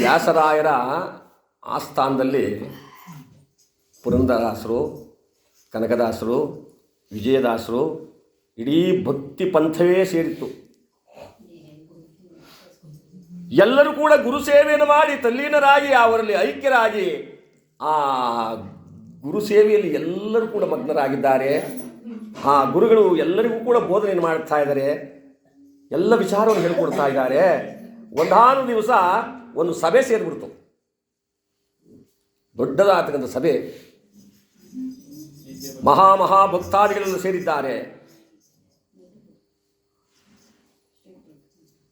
ವ್ಯಾಸರಾಯರ ಆಸ್ಥಾನದಲ್ಲಿ ಪುರಂದರದಾಸರು, ಕನಕದಾಸರು, ವಿಜಯದಾಸರು ಇಡೀ ಭಕ್ತಿ ಪಂಥವೇ ಸೇರಿತ್ತು. ಎಲ್ಲರೂ ಕೂಡ ಗುರು ಸೇವೆಯನ್ನು ಮಾಡಿ ತಲ್ಲೀನರಾಗಿ, ಅವರಲ್ಲಿ ಐಕ್ಯರಾಗಿ ಆ ಗುರು ಸೇವೆಯಲ್ಲಿ ಎಲ್ಲರೂ ಕೂಡ ಮಗ್ನರಾಗಿದ್ದಾರೆ. ಆ ಗುರುಗಳು ಎಲ್ಲರಿಗೂ ಕೂಡ ಬೋಧನೆಯನ್ನು ಮಾಡ್ತಾ ಇದ್ದಾರೆ. ಎಲ್ಲ ವಿಚಾರವನ್ನು ಹೇಳ್ಕೊಡ್ತಾ ಇದ್ದಾರೆ. ಒಂದಾನು ದಿವಸ ಒಂದು ಸಭೆ ಸೇರಿಬಿಡ್ತು. ದೊಡ್ಡದಾತಕ್ಕಂಥ ಸಭೆ. ಮಹಾ ಮಹಾ ಭಕ್ತಾದಿಗಳೆಲ್ಲ ಸೇರಿದ್ದಾರೆ.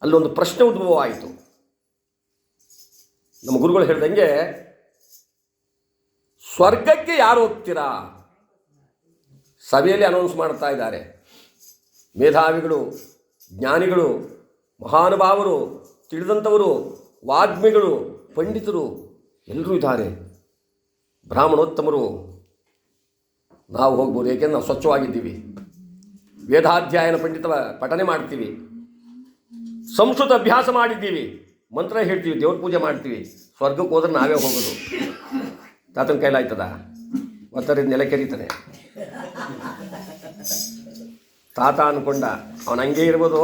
ಅಲ್ಲೊಂದು ಪ್ರಶ್ನೆ ಉದ್ಭವ ಆಯಿತು ನಮ್ಮ ಗುರುಗಳು ಹೇಳ್ದಂಗೆ, ಸ್ವರ್ಗಕ್ಕೆ ಯಾರು ಹೋಗ್ತೀರಾ? ಸಭೆಯಲ್ಲಿ ಅನೌನ್ಸ್ ಮಾಡ್ತಾ ಇದ್ದಾರೆ. ಮೇಧಾವಿಗಳು, ಜ್ಞಾನಿಗಳು, ಮಹಾನುಭಾವರು ತಿಳಿದಂಥವರು, ವಾಗ್ಮಿಗಳು, ಪಂಡಿತರು ಎಲ್ಲರೂ ಇದ್ದಾರೆ. ಬ್ರಾಹ್ಮಣೋತ್ತಮರು, ನಾವು ಹೋಗ್ಬೋದು, ಏಕೆಂದ್ರೆ ನಾವು ಸ್ವಚ್ಛವಾಗಿದ್ದೀವಿ. ವೇದಾಧ್ಯಾಯನ ಪಂಡಿತ ಪಠನೆ ಮಾಡ್ತೀವಿ. ಸಂಸ್ಕೃತ ಅಭ್ಯಾಸ ಮಾಡಿದ್ದೀವಿ. ಮಂತ್ರ ಹೇಳ್ತೀವಿ, ದೇವ್ರ ಪೂಜೆ ಮಾಡ್ತೀವಿ. ಸ್ವರ್ಗಕ್ಕೆ ಹೋದ್ರೆ ನಾವೇ ಹೋಗೋದು. ತಾತನ ಕೈಲಾಯ್ತದ? ಒತ್ತರಿಂದ ನೆಲೆ ಕೆರೀತಾನೆ ತಾತ ಅನ್ಕೊಂಡ ಅವನು ಹಂಗೆ ಇರ್ಬೋದು.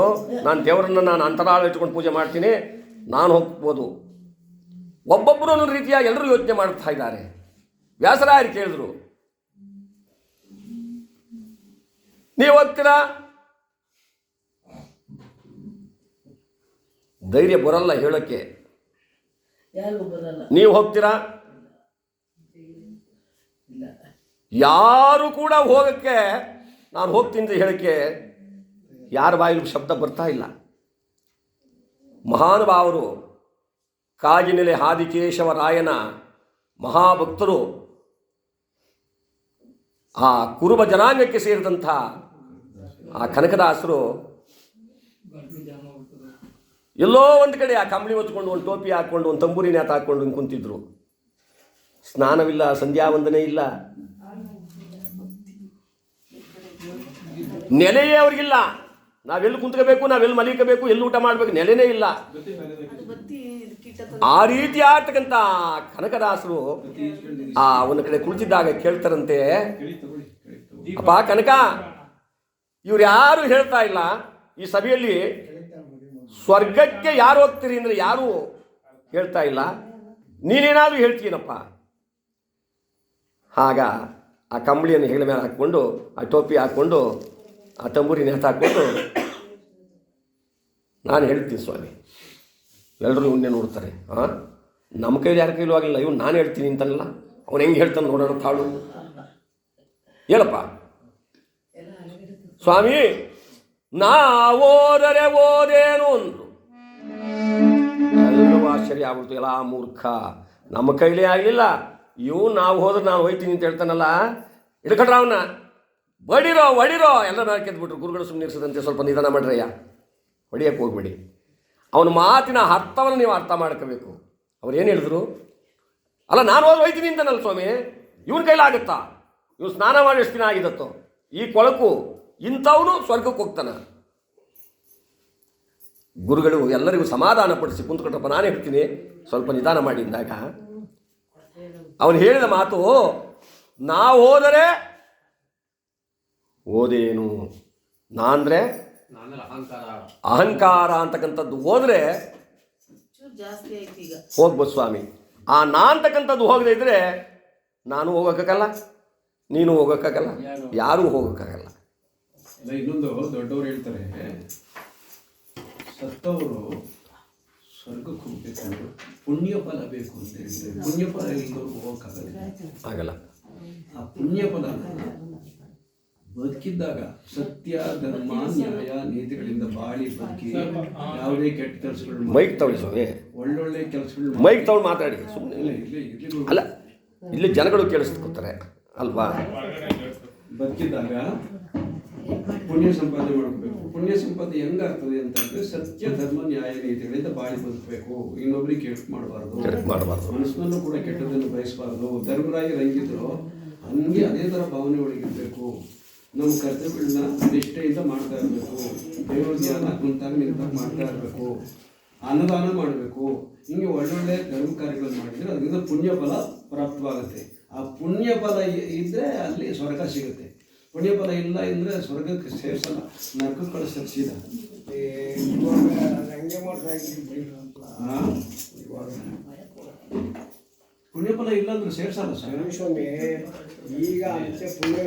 ನಾನು ದೇವರನ್ನು ನಾನು ಅಂತರಾಳ ಇಟ್ಕೊಂಡು ಪೂಜೆ ಮಾಡ್ತೀನಿ. ನಾನು ಹೋಗ್ಬೋದು. ಒಬ್ಬೊಬ್ಬರು ಅನ್ನೋ ರೀತಿಯಾಗಿ ಎಲ್ಲರೂ ಯೋಚನೆ ಮಾಡ್ತಾ ಇದ್ದಾರೆ. ವ್ಯಾಸರಾಯರು ಕೇಳಿದ್ರು ನೀವು ಹೋಗ್ತೀರಾ? ಧೈರ್ಯ ಬರಲ್ಲ ಹೇಳೋಕ್ಕೆ. ನೀವು ಹೋಗ್ತೀರಾ? ಯಾರು ಕೂಡ ಹೋಗಕ್ಕೆ ನಾನು ಹೋಗ್ತೀನಿ ಅಂತ ಹೇಳಕ್ಕೆ ಯಾರ ಬಾಯಿಲು ಶಬ್ದ ಬರ್ತಾ ಇಲ್ಲ. ಮಹಾನುಭಾವರು ಕಾಗಿನೆಲೆ ಹಾದಿಕೇಶವರಾಯನ ಮಹಾಭಕ್ತರು ಆ ಕುರುಬ ಜನಾಂಗಕ್ಕೆ ಸೇರಿದಂಥ ಆ ಕನಕದಾಸರು ಎಲ್ಲೋ ಒಂದು ಕಡೆ ಆ ಕಂಬಳಿ ಹೊತ್ಕೊಂಡು, ಒಂದು ಟೋಪಿ ಹಾಕ್ಕೊಂಡು ಒಂದು ತಂಬೂರಿ ನೇತ ಹಾಕ್ಕೊಂಡು ಕುಂತಿದ್ರು. ಸ್ನಾನವಿಲ್ಲ ಸಂಧ್ಯಾ ವಂದನೆ ಇಲ್ಲ. ನೆಲೆಯೇ ಅವ್ರಿಗಿಲ್ಲ. ನಾವೆಲ್ಲಿ ಕುಂತ್ಕೋಬೇಕು, ನಾವೆಲ್ಲಿ ಮಲಿಕಬೇಕು ಎಲ್ಲಿ ಊಟ ಮಾಡಬೇಕು ನೆಲೆನೇ ಇಲ್ಲ. ಆ ರೀತಿ ಆಗ್ತಕ್ಕಂಥ ಕನಕದಾಸರು ಆ ಒಂದು ಕಡೆ ಕುಳಿತಿದ್ದಾಗ ಕೇಳ್ತಾರಂತೆ, ಅಪ್ಪ ಕನಕ, ಇವ್ರು ಯಾರು ಹೇಳ್ತಾ ಇಲ್ಲ? ಈ ಸಭೆಯಲ್ಲಿ ಸ್ವರ್ಗಕ್ಕೆ ಯಾರು ಹೋಗ್ತೀರಿ ಅಂದ್ರೆ ಯಾರು ಹೇಳ್ತಾ ಇಲ್ಲ? ನೀನೇನಾದರೂ ಹೇಳ್ತೀನಪ್ಪ ಆಗ ಆ ಕಂಬಳಿಯನ್ನು ಹೆಗಲ ಮೇಲೆ ಹಾಕ್ಕೊಂಡು, ಆ ಟೋಪಿ ಹಾಕ್ಕೊಂಡು ಆ ತಂಬೂರಿ ನೇತ ಹಾಕ್ಕೊಂಡು ನಾನು ಹೇಳ್ತೀನಿ ಸ್ವಾಮಿ. ಎಲ್ಲರೂ ಇವನ್ನೇ ನೋಡ್ತಾರೆ. ಹಾಂ ನಮ್ಮ ಕೈಲಿ ಯಾರ ಕೈಲೂ ಆಗಲಿಲ್ಲ. ಇವ್ನು ನಾನು ಹೇಳ್ತೀನಿ ಅಂತನಲ್ಲ? ಅವ್ನು ಹೆಂಗೆ ಹೇಳ್ತಾನೆ ನೋಡೋಣ ತಾಳು. ಹೇಳಪ್ಪ. ಸ್ವಾಮಿ ನಾ ಓದರೆ ಓದೇನು ಅಂದ್ರು. ಎಲ್ಲರೂ ಆಶ್ಚರ್ಯ ಆಗ್ಬಿಡ್ತು. ಎಲ್ಲ ಮೂರ್ಖ. ನಮ್ಮ ಕೈಲೇ ಆಗಲಿಲ್ಲ. ಇವು ನಾವು ಹೋದ್ರೆ ನಾವು ಹೋಯ್ತೀನಿ ಅಂತ ಹೇಳ್ತಾನಲ್ಲ? ಹಿಡ್ಕಟ್ರ ಅವನ್ನ ಬಡಿರೋ ಒಡಿರೋ. ಎಲ್ಲ ಮೇಲೆ ಕೆದ್ಬಿಟ್ರು ಗುರುಗಳು ಸುಮ್ಮನಿರ್ಸದಂತೆ ಸ್ವಲ್ಪ ನಿಧಾನ ಮಾಡ್ರಯ್ಯ. ಹೊಡಿಯಕ್ಕೆ ಹೋಗ್ಬೇಡಿ. ಅವನ ಮಾತಿನ ಅರ್ಥವನ್ನು ನೀವು ಅರ್ಥ ಮಾಡ್ಕೋಬೇಕು. ಅವ್ರು ಏನು ಹೇಳಿದ್ರು? ಅಲ್ಲ, ನಾನು ಹೋಗಿ ಹೋಯ್ತೀನಿ ಅಂತಾನಲ್ಲ ಸ್ವಾಮಿ. ಇವನ ಕೈಲಾಗುತ್ತಾ ಇವ್ನು ಸ್ನಾನ ಮಾಡಿ ಎಷ್ಟು ದಿನ ಆಗಿದತ್ತೋ? ಈ ಕೊಳಕು, ಇಂಥವನು ಸ್ವರ್ಗಕ್ಕೆ ಹೋಗ್ತಾನ. ಗುರುಗಳು, ಎಲ್ಲರಿಗೂ ಸಮಾಧಾನ ಪಡಿಸಿ ಕುಂತ್ಕೊಂಡ್ರಪ್ಪ ನಾನು ಹೇಳ್ತೀನಿ. ಸ್ವಲ್ಪ ನಿಧಾನ ಮಾಡಿ ಅಂದಾಗ. ಅವನು ಹೇಳಿದ ಮಾತು, ನಾವು ಹೋದರೆ ಓದೇನು? ನಾ ಅಂದರೆ ಅಹಂಕಾರ. ಅಂತಕ್ಕಂಥದ್ದು ಹೋದರೆ ಚೂರು ಜಾಸ್ತಿ ಆಯ್ತು ಈಗ. ಹೋಗ್ಬೋದು ಸ್ವಾಮಿ. ಆ ನಾ ಅಂತಕ್ಕಂಥದ್ದು ಹೋಗದೇ ಇದ್ರೆ ನಾನು ಹೋಗೋಕ್ಕಾಗಲ್ಲ ನೀನು ಹೋಗೋಕ್ಕಾಗಲ್ಲ ಯಾರೂ ಹೋಗೋಕ್ಕಾಗಲ್ಲ. ಇನ್ನೊಂದು ದೊಡ್ಡವರು ಹೇಳ್ತಾರೆ ಸತ್ತವರು ಸ್ವರ್ಗಕ್ಕೆ ಹೋಗ್ಬೇಕು ಪುಣ್ಯ ಫಲ ಬೇಕು ಅಂತ ಹೇಳ್ತಾರೆ ಪುಣ್ಯ ಫಲ ಇದ್ದವ್ರಿಗೆ ಹೋಗಕ್ಕಾಗಲ್ಲ. ಆಗಲ್ಲ. ಆ ಪುಣ್ಯ ಫಲ ಬದುಕಿದ್ದಾಗ ಸತ್ಯ ಧರ್ಮ ನ್ಯಾಯ ನೀತಿಗಳಿಂದ ಬಾಳಿ ಬದುಕಿ ಯಾವುದೇ ಕೆಟ್ಟ ಕೆಲಸಗಳು ಮೈಕ್ ತಗೊಳ್ಳಿ ಸ್ವಾಮಿ. ಒಳ್ಳೊಳ್ಳೆ ಕೆಲಸಗಳು ಮೈಕ್ ತಗೊಂಡು ಮಾತಾಡಿ. ಸುಮ್ಮನೆ ಇಲ್ಲ ಇಲ್ಲಿ ಇಲ್ಲಿ ಅಲ್ಲ ಇಲ್ಲಿ ಜನಗಳು ಕೇಳಿಸ್ಕೊತಾರೆ ಅಲ್ವಾ? ಬದುಕಿದ್ದಾಗ ಪುಣ್ಯ ಸಂಪಾದನೆ ಮಾಡಬೇಕು ಪುಣ್ಯ ಸಂಪಾದನೆ ಹೆಂಗಾಗ್ತದೆ ಅಂತಂದ್ರೆ ಸತ್ಯ ಧರ್ಮ ನ್ಯಾಯ ನೀತಿಗಳಿಂದ ಬಾಳಿ ಬದುಕಬೇಕು. ಇನ್ನೊಬ್ರಿಗೆ ಕೆಟ್ಟ ಮಾಡಬಾರ್ದು. ಮಾಡಬಾರ್ದು. ಮನಸ್ಸನ್ನು ಕೂಡ ಕೆಟ್ಟದನ್ನು ಬಯಸಬಾರ್ದು. ಧರ್ಮರಾಗಿ ರಂಗಿದ್ರು ಹಂಗೆ ಅದೇ ಥರ ಭಾವನೆ ಒಳಗಿರ್ಬೇಕು. ನಮ್ಮ ಕರ್ತವ್ಯಗಳನ್ನ ನಿಷ್ಠೆಯಿಂದ ಮಾಡ್ತಾ ಇರಬೇಕು. ದೇವ್ರ ಧ್ಯಾನ ಕುಂತಾಗ ನಿಂತಾಗ ಮಾಡ್ತಾ ಇರಬೇಕು. ಅನ್ನದಾನ ಮಾಡಬೇಕು. ಹಿಂಗೆ ಒಳ್ಳೊಳ್ಳೆ ಧರ್ಮ ಕಾರ್ಯಗಳನ್ನು ಮಾಡಿದರೆ ಅದರಿಂದ ಪುಣ್ಯ ಫಲ ಪ್ರಾಪ್ತವಾಗುತ್ತೆ. ಆ ಪುಣ್ಯ ಫಲ ಇದ್ದರೆ ಅಲ್ಲಿ ಸ್ವರ್ಗ ಸಿಗುತ್ತೆ. ಪುಣ್ಯ ಫಲ ಇಲ್ಲ ಅಂದರೆ ಸ್ವರ್ಗಕ್ಕೆ ಸೇರಿಸಲ್ಲ. ನರಕಕ್ಕೆ ಕಳಿಸ್ತಾರೆ ಸೀದಾ ಹಂಗೆ ಮಾಡ್ತಾ ಇದ್ದೀನಿ ಆ? ಪುಣ್ಯ ಫಲ ಇಲ್ಲ ಅಂದ್ರೆ ಸೇರಿಸಲ್ಲ ಸರ್. ಸ್ವಾಮಿ ಈಗ ಅಂತೆ ಪುಣ್ಯ